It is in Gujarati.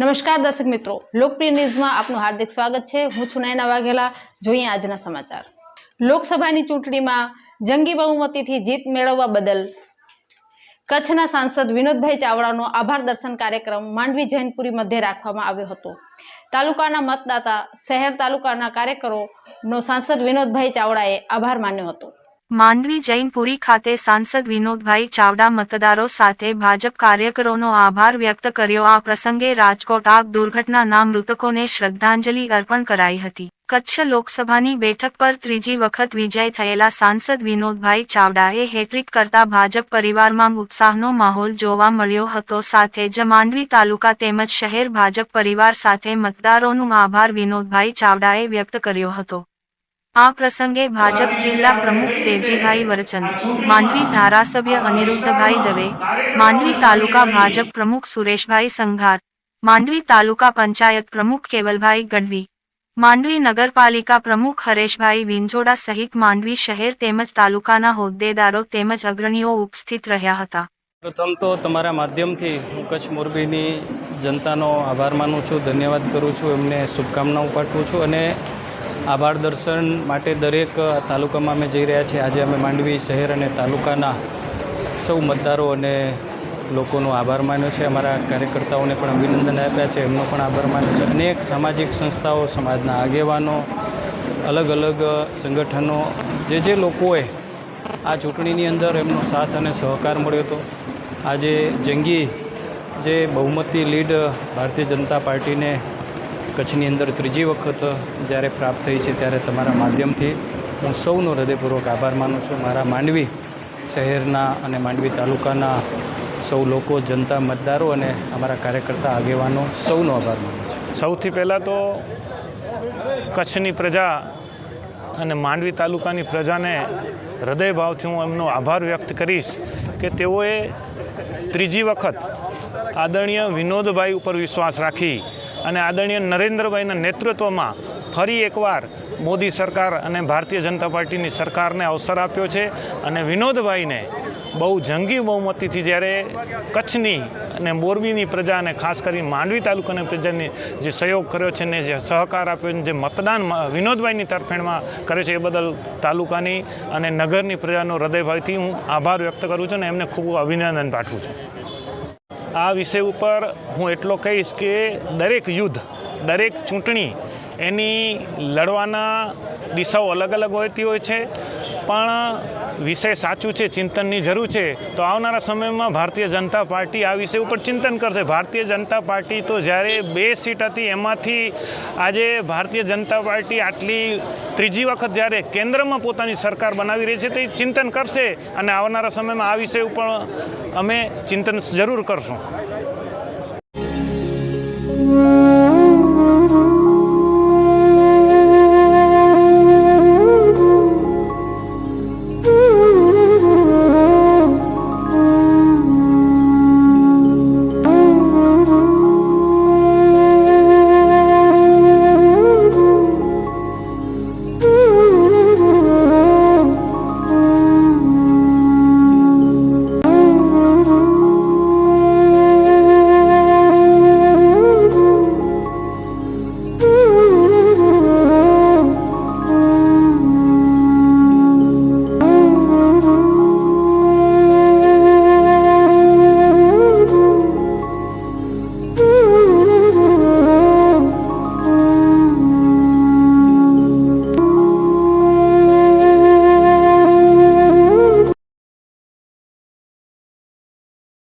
નમસ્કાર દર્શક મિત્રો. લોકપ્રિય ન્યૂઝમાં આપનું હાર્દિક સ્વાગત છે. હું છું નયના વાઘેલા. જોઈએ આજના સમાચાર. લોકસભાની ચૂંટણીમાં જંગી બહુમતીથી જીત મેળવવા બદલ કચ્છના સાંસદ વિનોદભાઈ ચાવડાનો આભાર દર્શન કાર્યક્રમ માંડવી જૈનપુરી મધ્યે રાખવામાં આવ્યો હતો. તાલુકાના મતદાતા, શહેર તાલુકાના કાર્યકરોનો સાંસદ વિનોદભાઈ ચાવડાએ આભાર માન્યો હતો. માંડવી જૈનપુરી ખાતે સાંસદ વિનોદભાઈ ચાવડા મતદારો સાથે ભાજપ કાર્યકરોનો આભાર વ્યક્ત કર્યો. આ પ્રસંગે રાજકોટ આગ દુર્ઘટનાના મૃતકોને શ્રદ્ધાંજલિ અર્પણ કરાઈ હતી. કચ્છ લોકસભાની બેઠક પર ત્રીજી વખત વિજય થયેલા સાંસદ વિનોદભાઈ ચાવડાએ હેટ્રિક કરતા ભાજપ પરિવારમાં ઉત્સાહનો માહોલ જોવા મળ્યો હતો. સાથે જ માંડવી તાલુકા તેમજ શહેર ભાજપ પરિવાર સાથે મતદારોનું આભાર વિનોદભાઈ ચાવડાએ વ્યક્ત કર્યો હતો. આ પ્રસંગે ભાજપ જિલ્લા પ્રમુખ દેવજીભાઈ વરચંદ, માંડવી ધારાસભ્ય અનિરુદ્ધભાઈ દવે, માંડવી તાલુકા ભાજપ પ્રમુખ સુરેશભાઈ સંઘાર, માંડવી તાલુકા પંચાયત પ્રમુખ કેવલભાઈ ગઢવી, માંડવી નગરપાલિકા પ્રમુખ હરેશભાઈ વિંજોડા સહિત માંડવી શહેર તેમજ તાલુકાના હોદ્દેદારો તેમજ અગ્રણીઓ ઉપસ્થિત રહ્યા હતા. પ્રથમ તો તમારા માધ્યમથી હું કચ્છ મોરબીની જનતાનો આભાર માનું છું, ધન્યવાદ કરું છું, એમને શુભકામનાઓ પાઠવું છું અને આભાર દર્શન માટે દરેક તાલુકામાં અમે જઈ રહ્યા છીએ. આજે અમે માંડવી શહેર અને તાલુકાના સૌ મતદારો અને લોકોનો આભાર માન્યો છે. અમારા કાર્યકર્તાઓને પણ અભિનંદન આપ્યા છે. એમનો પણ આભાર માન્યો છે. અનેક સામાજિક સંસ્થાઓ, સમાજના આગેવાનો અલગ અલગ સંગઠનો, જે જે લોકોએ આ ચૂંટણીની અંદર એમનો સાથ અને સહકાર મળ્યો હતો. આજે જંગી જે બહુમતી લીડ ભારતીય જનતા પાર્ટીને કચ્છની અંદર ત્રીજી વખત જ્યારે પ્રાપ્ત થઈ છે ત્યારે તમારા માધ્યમથી હું સૌનો હૃદયપૂર્વક આભાર માનું છું. મારા માંડવી શહેરના અને માંડવી તાલુકાના સૌ લોકો, જનતા, મતદારો અને અમારા કાર્યકર્તા, આગેવાનો સૌનો આભાર માનું છું. સૌથી પહેલાં તો કચ્છની પ્રજા અને માંડવી તાલુકાની પ્રજાને હૃદયભાવથી હું એમનો આભાર વ્યક્ત કરીશ કે તેઓએ ત્રીજી વખત આદરણીય વિનોદભાઈ ઉપર વિશ્વાસ રાખી અને આદરણીય નરેન્દ્રભાઈના નેતૃત્વમાં ફરી એકવાર મોદી સરકાર અને ભારતીય જનતા પાર્ટીની સરકારને અવસર આપ્યો છે અને વિનોદભાઈને બહુ જંગી બહુમતીથી જ્યારે કચ્છની અને મોરબીની પ્રજા અને ખાસ કરી માંડવી તાલુકાની પ્રજાને જે સહયોગ કર્યો છે ને જે સહકાર આપ્યો છે, જે મતદાન વિનોદભાઈની તરફેણમાં કર્યો છે એ બદલ તાલુકાની અને નગરની પ્રજાનો હૃદયભાવથી હું આભાર વ્યક્ત કરું છું અને એમને ખૂબ અભિનંદન પાઠવું છું. આ વિષય ઉપર હું એટલો કહીશ કે દરેક યુદ્ધ, દરેક ચૂંટણી એની લડવાના દિશાઓ અલગ અલગ હોતી હોય છે. પણ વિષય સાચું છે, ચિંતનની જરૂર છે, તો આવનારા સમયમાં ભારતીય જનતા પાર્ટી આ વિષય ઉપર ચિંતન કરશે. ભારતીય જનતા પાર્ટી તો જ્યારે બે સીટ હતી, એમાંથી આજે ભારતીય જનતા પાર્ટી આટલી ત્રીજી વખત જ્યારે કેન્દ્રમાં પોતાની સરકાર બનાવી રહી છે તે ચિંતન કરશે અને આવનારા સમયમાં આ વિષય ઉપર અમે ચિંતન જરૂર કરશું.